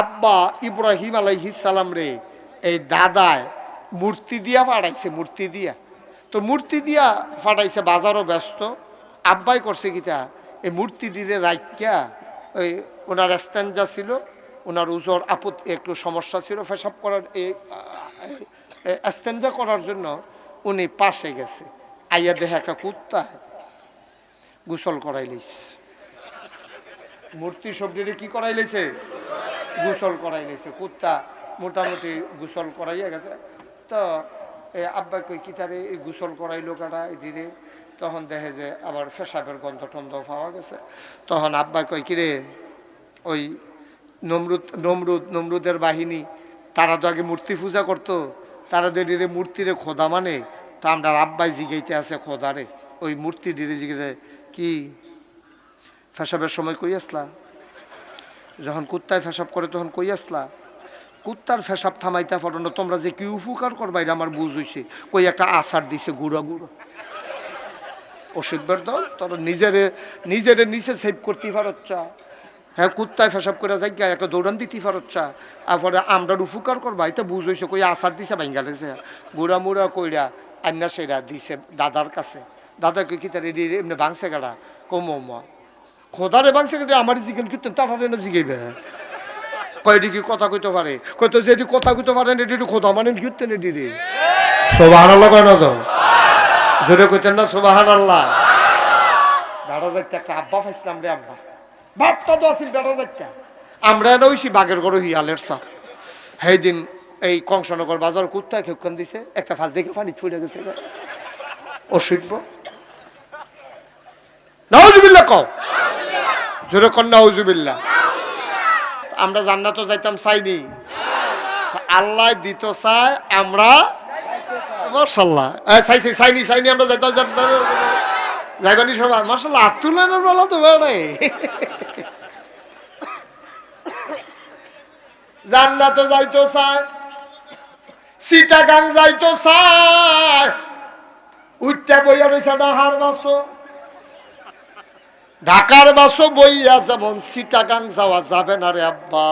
আব্বা ইব্রাহিম সালাম রে, এই দাদায় মূর্তি দিয়া ফাটাইছে মূর্তি দিয়া। তো মূর্তি দিয়া ফাটাইছে বাজারও ব্যস্ত। আব্বাই করছে কিতা, এই মূর্তিটিরে রাখিয়া ওই ওনার স্ট্যান্ডা ছিল, ওনার উজোর আপত একটু সমস্যা ছিল ফেসাব করার এই স্ট্যান্ডা করার জন্য উনি পাশে গেছে। আইয়া দেখে একটা কুত্তা গোসল করাই লইছে। মূর্তি সবজিরে কি করাই লইছে? গোসল করাই লইছে কুত্তা মোটামুটি গোসল করাইয়া গেছে। তো এই আব্বা কই, কি তারে এই গোসল করাইলো কাটা ধীরে তখন দেখে যে আবার ফেসাবের গন্ধ টন্ধ পাওয়া গেছে। তখন আব্বা কই কিরে ওই নমরুদ নমরুদ, নমরুদের বাহিনী, তারা তো আগে মূর্তি পূজা করতো, তারা তো এটিরে মূর্তিরে খোদা মানে তো আমরা আব্বাই জিগাইতে আছে খোদারে ওই মূর্তি ডিরে জিগাইতে, কি ফেসাবের সময় কই আসলা? যখন কুত্তায় ফেসাব করে, তখন কই আসলা? কুত্তার ফেসাব থামাইতে পারো না, তোমরা যে কি উপকার করবা, এটা আমার বুঝ হইছে। কই একটা আসার দিছে, গুঁড়ো গুঁড়ো। ওষুধ দল তোর নিজেরে নিজেরে নিচে সেভ করতে পারচ্ছা হ্যাঁ কুত্তায় ফেসাব করে যাই গা একটা দৌড়ান দিতে পারচ্ছা তারপরে আমরার উপকার করবা, এটা বুঝ হইছে, কই আসার দিছে ভাঙ্গা লেগেছে। গুড়া, মুড়া কইরা আন্না সেরা দিছে দাদার কাছে। দাদা কই কি তার এমনি ভাঙছে গাড়া কমো খোদারে ভাঙছে গাড়ি আমার জিজ্ঞেন কীর্তন তাড়ারে না জিগাইবে। কয়টি কি কথা কইতে পারে? কইতো যে এটি কথা কইতে পারেন এটি একটু খোদা মানেন কীর্তন এটি রে? সোবাহান আল্লাহ কয় না তো? জোরে কইতেন না সোবাহান আল্লাহ বেড়া যাইতে একটা আব্বা পাইছিলাম রে আব্বা। বাপটা তো আসিল বেড়া যাইতে। আমরা এনে হইছি বাগের গরু হিয়ালের সা সেই দিন এই কংসনগর বাজার কুত্তায় খেক্ষণ দিছে, একটা ফাল দেখে পানি ছুড়ে গেছে অসুখ নাউজুবিল্লাহ কও। জোরে কন নাউজুবিল্লাহ। আমরা জান্নাত যাইতাম চাইনি। আল্লাহ দিত চায় আমরা মার্শাল্লাহ চাইছি চাইনি চাইনি, আমরা যাইতাম যাইবানি সবাই? মার্শাল্লাহ হাত তুলানোর বেলা তো বেড়াই জান্নাত যাইতো চায় সিটাগাং যাইতো চায় উঠতে বইয়া রয়েছে ডাহার বাসো ঢাকার বাসও বইয়া যেমন সিটাগাং যাওয়া যাবে না রে আব্বা।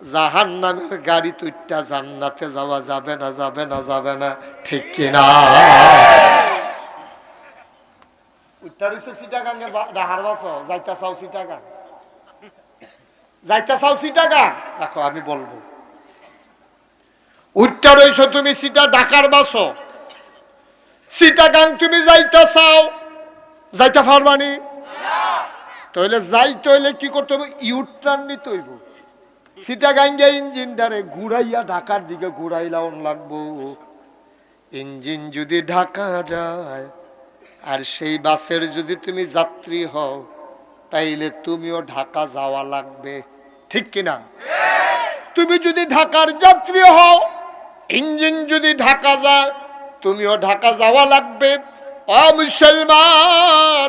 জাহান নামের গাড়ি তুইটা জান্নাতে যাওয়া যাবে না যাবে না যাবে না। ঠিক কিনা? ডাহার বাস যাইতা চাও সিটাগাং। যাইতা চাও সিটাগাং আমি বলব। তুমি সিটা ঢাকার বাস সিটাগাং তুমি যাইতা চাও যাইতে পারবানি তাহলে যাই হইলে কি করতে হবে ইউটার্ন নিতে হইব। গাঙ্গা ইঞ্জিনটারে ঘুরাইয়া ঢাকার দিকে ঘুরাইলাম লাগবো। ইঞ্জিন যদি ঢাকা যায়, আর সেই বাসের যদি তুমি যাত্রী হও, তাইলে তুমিও ঢাকা যাওয়া লাগবে। ঠিক কিনা তুমি যদি ঢাকার যাত্রী হও, ইঞ্জিন যদি ঢাকা যায়, তুমিও ঢাকা যাওয়া লাগবে। অ মুসলমান,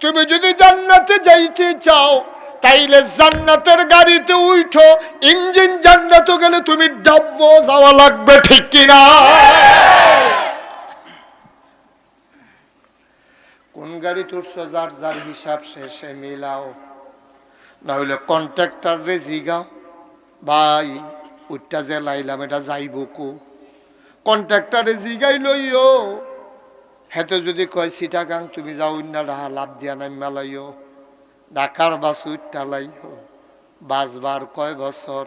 তুমি যদি জান্নাতে যাইতে চাও, তাইলে জান্নাতের গাড়িতে উঠো, ইঞ্জিন জান্নাতে গেলে তুমি ডাব্ব, যাওয়া লাগবে ঠিক কিনা? কোন গাড়ি তুলছো, যার যার হিসাব শেষে মিলাও। না হইলে কন্ট্রাক্টর রে জিগাও, ভাই, উঠটা যে লাইলাম, এটা যাইব কো? কন্ট্রাক্টরে জিগাই লইও হেতে যদি কয় সিটাগাং তুমি যাও না রাহা লাভ দিয়া নাই, মেলাইও। ঢাকার বাস উঠটা লাইও। বাসবার কয় বছর?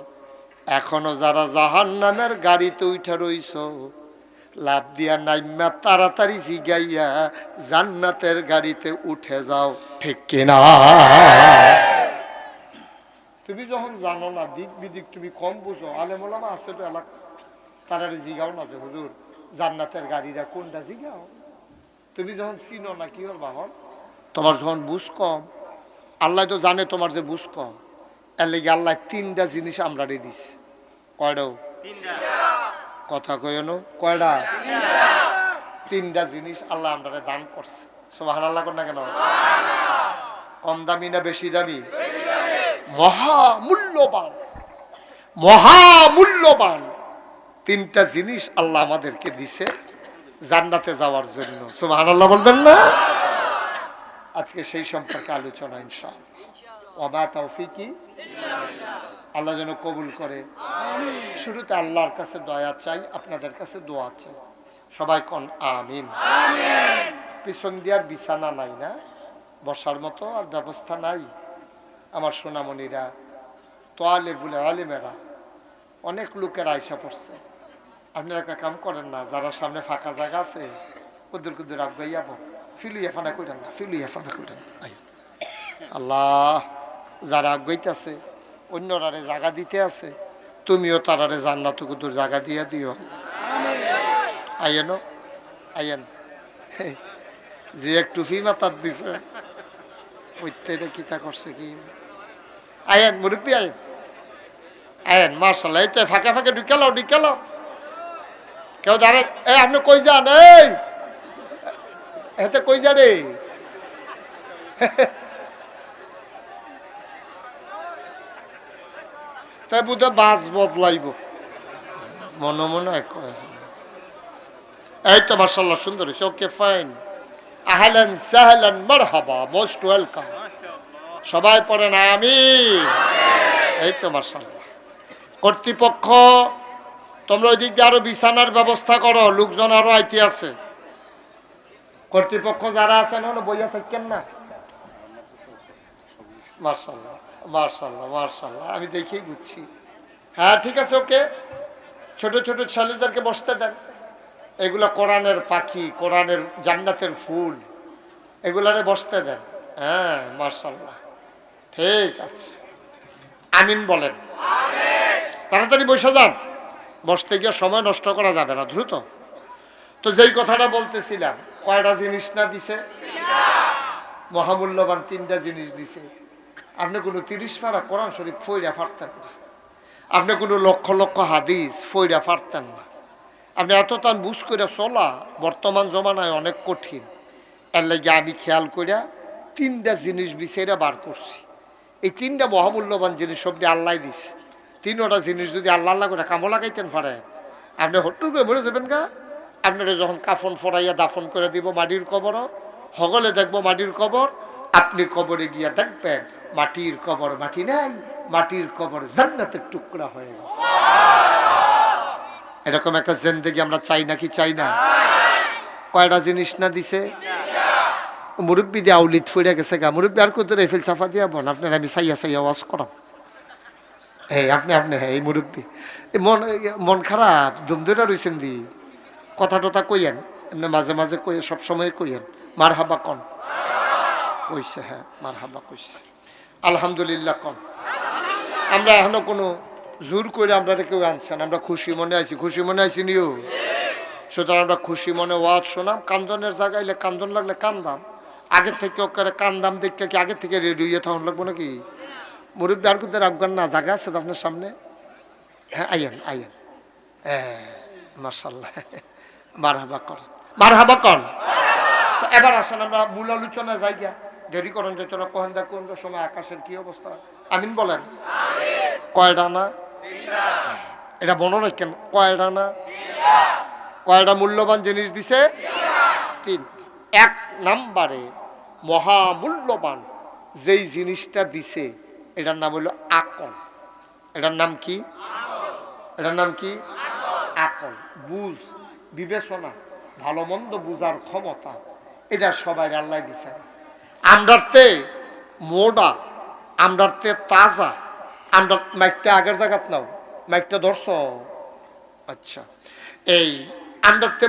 এখনও যারা জাহান নামের গাড়িতে উঠে রইছ, লাভ দিয়া নাইমা তাড়াতাড়ি জিগাইয়া জান্নাতের গাড়িতে উঠে যাও। ঠিক কিনা? তুমি যখন জানো না দিক বিদিক তুমি কম বুঝো। আলেমোলামা আছে তো, এলাকা তারা জিগাও না যে, হুজুর, জান্নাতের গাড়িরা কোনটা জিগাও? তুমি যখন চিনো না কি হল বাহন? তোমার যখন বুঝ কম আল্লাহ তো জানে তোমার যে বুঝ কম। এর লেগে আল্লাহ তিনটা জিনিস আমরা রে দিস কয়টাও কথা কয়নো কয়টা তিনটা জিনিস আল্লাহ আমরা দান করছে। সব আল্লাহ কর না কেন? কম দামি না বেশি দামি? মহামূল্যবান মহামূল্যবান তিনটা জিনিস আল্লাহ আমাদেরকে দিছে। জান্নাতে যাওয়ার জন্য। সুবহান আল্লাহ বলবেন না? আজকে সেই সম্পর্কে আলোচনা ইনশাআল্লাহ। মা তৌফিকি আল্লাহ যেন কবুল করে। শুরুতে আল্লাহর কাছে দয়া চাই আপনাদের কাছে দোয়া চাই। সবাই কন আমিন। পিছন দিয়ার বিছানা নাই না? বসার মতো আর ব্যবস্থা নাই? আমার সোনামণিরা তোয়ালে ফুলে আলিমেরা অনেক লোকের আয়সা পড়ছে। আপনারা একটা কাম করেন না, যারা সামনে ফাঁকা জায়গা আছে কুদের আগাইয়া বল ফিলুইয়া ফানা করেন না ফিলুইয়া ফানা করেন। আল্লাহ, যারা আগাইতেছে অন্যরারে জায়গা দিতে আছে, তুমিও তারারে জান্নাত কুদুর জায়গা দিয়ে দিও। আইয়েন আইয়েন। যে একটু ফি মাতার দিছে, প্রত্যেকটা কিতা করছে কি? আয়েন মুরব্বী আয়েন আয়েন মার্শাল এই তো ফাঁকে ফাঁকে ঢুকালো ঢুকালো কেউ দাঁড়ে এই আপনি কই যান? এই! এতে কই যা রে তাই বুধ বাস বদলাইব। মনে মনে কয়। এই তো মার্শাল্লাহ সুন্দর হয়েছে ওকে ফাইন আহলান সাহলান মারহাবা মোস্ট ওয়েলকাম সবাই পড়েন আমি এই তো মার্শাল্লাহ কর্তৃপক্ষ তোমরা ওই দিক দিয়ে আরও বিছানার ব্যবস্থা করো লোকজন আরও আইতে আছে। কর্তৃপক্ষ যারা আছেন হলো বইয়া থাকেন না। মার্শাল্লাহ মার্শাল্লাহ মার্শাল্লাহ আমি দেখেই বুঝছি। হ্যাঁ ঠিক আছে ওকে। ছোট ছোট ছেলেদেরকে বসতে দেন। এগুলো কোরআনের পাখি কোরআনের জান্নাতের ফুল এগুলারে বসতে দেন। হ্যাঁ মার্শাল্লাহ ঠিক আছে। আমিন বলেন। তাড়াতাড়ি বসে যান। বসতে গিয়ে সময় নষ্ট করা যাবে না, দ্রুত। তো যেই কথাটা বলতেছিলাম, কয়টা জিনিস না দিছে? মহামূল্যবান তিনটা জিনিস দিছে। আপনি কোনো তিরিশ পারা কোরআন শরীফ ফইরা পারতেন না। আপনি কোনো লক্ষ লক্ষ হাদিস ফইরা পারতেন না। আপনি এত তান বুঝ করে চলা বর্তমান জমানায় অনেক কঠিন। এর লাগে আমি খেয়াল করিয়া তিনটা জিনিস বিচাইরা বার করছি। এই তিনটা মহামূল্যবান জিনিস সবটি আল্লাহ দিছে। তিনটা জিনিস যদি আল্লাহ আল্লাহ করে কামো লাগাইতেন পারেন আপনি হট্টু করে মরে যাবেন গা। আপনারা যখন কাফন ফরাইয়া দাফন করে দিব মাটির কবর, হগলে দেখব মাটির কবর, আপনি কবরে গিয়া দেখবেন মাটির কবর মাটি নাই, মাটির কবর জান্নাতের টুকরা হয়ে গেছে। এরকম একটা জেন্দেগি আমরা চাই নাকি চাই না? কয়টা জিনিস না দিছে? মুরব্বী দিয়ে আউলিত ফুড়ে গেছে গা। মুরব্বী আর কত রেফেল চাফা দিয়া বন? আপনার আমি সাইয়া সাইয়া ওয়াশ করাম। এই আপনি আপনি হ্যাঁ এই মুরব্বী। মন মন খারাপ দুমদুরা রয়েছেন দি। কথা টথা কইয়েন, এমনি মাঝে মাঝে কই, সব সময় কইয়েন মার হাবা কন। কইছে হ্যাঁ মার হাবা কইছে। আলহামদুলিল্লাহ কন। আমরা এখনও কোনো জোর করে আমরা কেউ আনছেন আমরা খুশি মনে আছি, খুশি মনে আছি নিও। সুতরাং আমরা খুশি মনে ওয়াজ শোনাম, কান্দনের জায়গায় কান্দন লাগলে কান্দাম। আগের থেকে ওকে কান্দাম দেখতে কি আগের থেকে রেডি হয়ে তখন লাগবো নাকি? মুরব্বী আর কোথায় রাখবেন না, জায়গা আছে তো আপনার সামনে? হ্যাঁ আইয়েন আইয়েন। হ্যাঁ মার্শাল্লাহ মার হাবা কর মার হাবা কর এবার আসেন আমরা মূল আলোচনা যাই গিয়া। দেরি করেন যে তোরা কহেন দেখ কোন সময় আকাশের কি অবস্থা। আমিন বলেন। কয়টা না? এটা মনে রাখেন কয়টা না? কয়টা মূল্যবান জিনিস দিছে? তিন। এক নাম্বারে মহামূল্যবান যেই জিনিসটা দিছে এটার নাম হলো আকল। এটার নাম কি? এটার নাম কি? আকল। বুঝ, বিবেচনা, ভালো মন্দ বুঝার ক্ষমতা, এটা সবাই আল্লাহ দিছে আমরাতে মোডা আমরাতে তাজা আমরা মাইকটা আগের জায়গাত নাও, মাইকটা ধরছ? আচ্ছা এই আমরাতে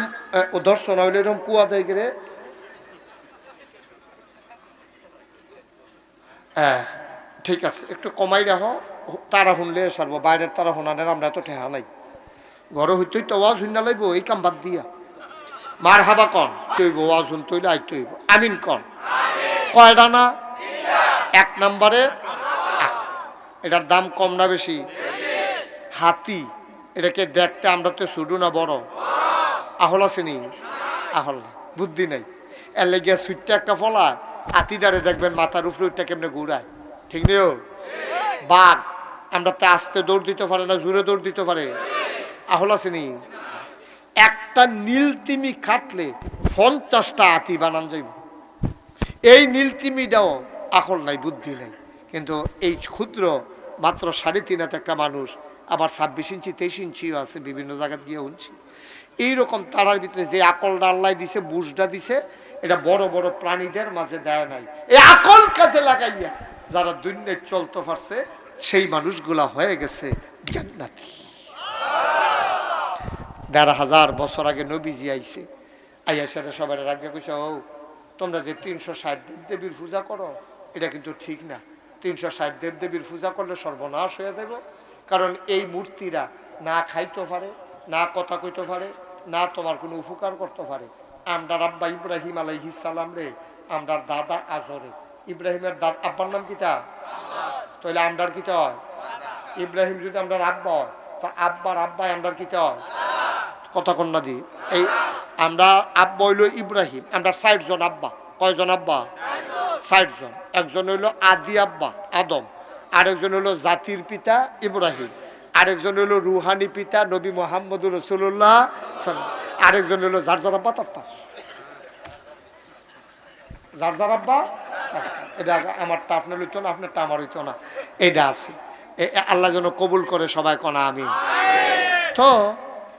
ও ধরছ না হইলে এরকম কুয়া দেয় গেলে হ্যাঁ। ঠিক আছে, একটু কমাই রাখো, তারা শুনলে সারবো বাইরের তারা শোনানের আমরা এত ঠেহা নাই। ঘরে হইতেই তো ওয়াজ শুননা লাগবো, এই কাম বাদ দিয়া। মার হাবা কন তৈব ওয়াজ শুন তৈলে আই তৈব আমিন কন। কয়টা না? এক নম্বরে এটার দাম কম না বেশি? হাতি। এটাকে দেখতে আমরা তো শুরু না বড়। আহল আসেনি আহল না, বুদ্ধি নাই। এর লেগে সুইটটা একটা ফলা হাতিটারে দেখবেন মাথার উপরে ওইটা কেমনে ঘুরায়। ঠিক নেই বাঘ, আমরা তো আস্তে দৌড় দিতে পারে না, জোরে দৌড় দিতে পারে। আহল আসেনি একটা নীলতিমি কাটলে পঞ্চাশটা হাতি বানান যাইব। এই নীলতিমিটাও আকল নাই, বুদ্ধি নাই। কিন্তু এই ক্ষুদ্র মাত্র সাড়ে তিন হাত একটা মানুষ, আবার ছাব্বিশ ইঞ্চি, তেইশ ইঞ্চিও আছে, বিভিন্ন জায়গায় গিয়ে উনছি। এইরকম তারার ভিতরে যে আকলটা আল্লাহ দিছে বুঝটা দিছে, এটা বড় বড় প্রাণীদের মাঝে দেয় নাই। এই আকল কাজে লাগাইয়া যারা দুনিয়ায় চলতে পারছে, সেই মানুষগুলা হয়ে গেছে জান্নাতি। দেড় হাজার বছর আগে নবীজি আইছে। আইয়া সেটা সবাই রাখবে কইছে ও, তোমরা যে তিনশো ষাট দেব দেবীর পূজা করো, এটা কিন্তু ঠিক না। তিনশো ষাট দেব দেবীর পূজা করলে সর্বনাশ হয়ে যাব। কারণ এই মূর্তিরা না খাইতে পারে, না কথা কইতে পারে, না তোমার কোনো উপকার করতে পারে। আমরা আব্বা ইব্রাহিম আলাইহি সালাম রে, আমরার দাদা আজরে ইব্রাহিমের দাদ আব্বার নাম কিতা তাহলে আমরার কিতা হয়? ইব্রাহিম যদি আমরার আব্বা হয়, তো আব্বার আব্বাই আমরার কিতা হয়? কথা কন্যা দি। এই আমরা আব্বা হইল ইব্রাহিম, আমরা ষাট জন আব্বা। কয়জন আব্বা? ষাট জন। একজন হইল আদি আব্বা, আদম। আরেকজন হইল জাতির পিতা ইব্রাহিম। আরেকজন হইল রুহানি পিতা নবী মোহাম্মদ রসুল্লাহ আরেকজন হইল যার যার আব্বা তার। যার যার আব্বা। এটা আমারটা আপনার হইতো না, আপনারটা আমার হইতো না। এটা আছে। আল্লাহ যেন কবুল করে সবাই কনা আমি তো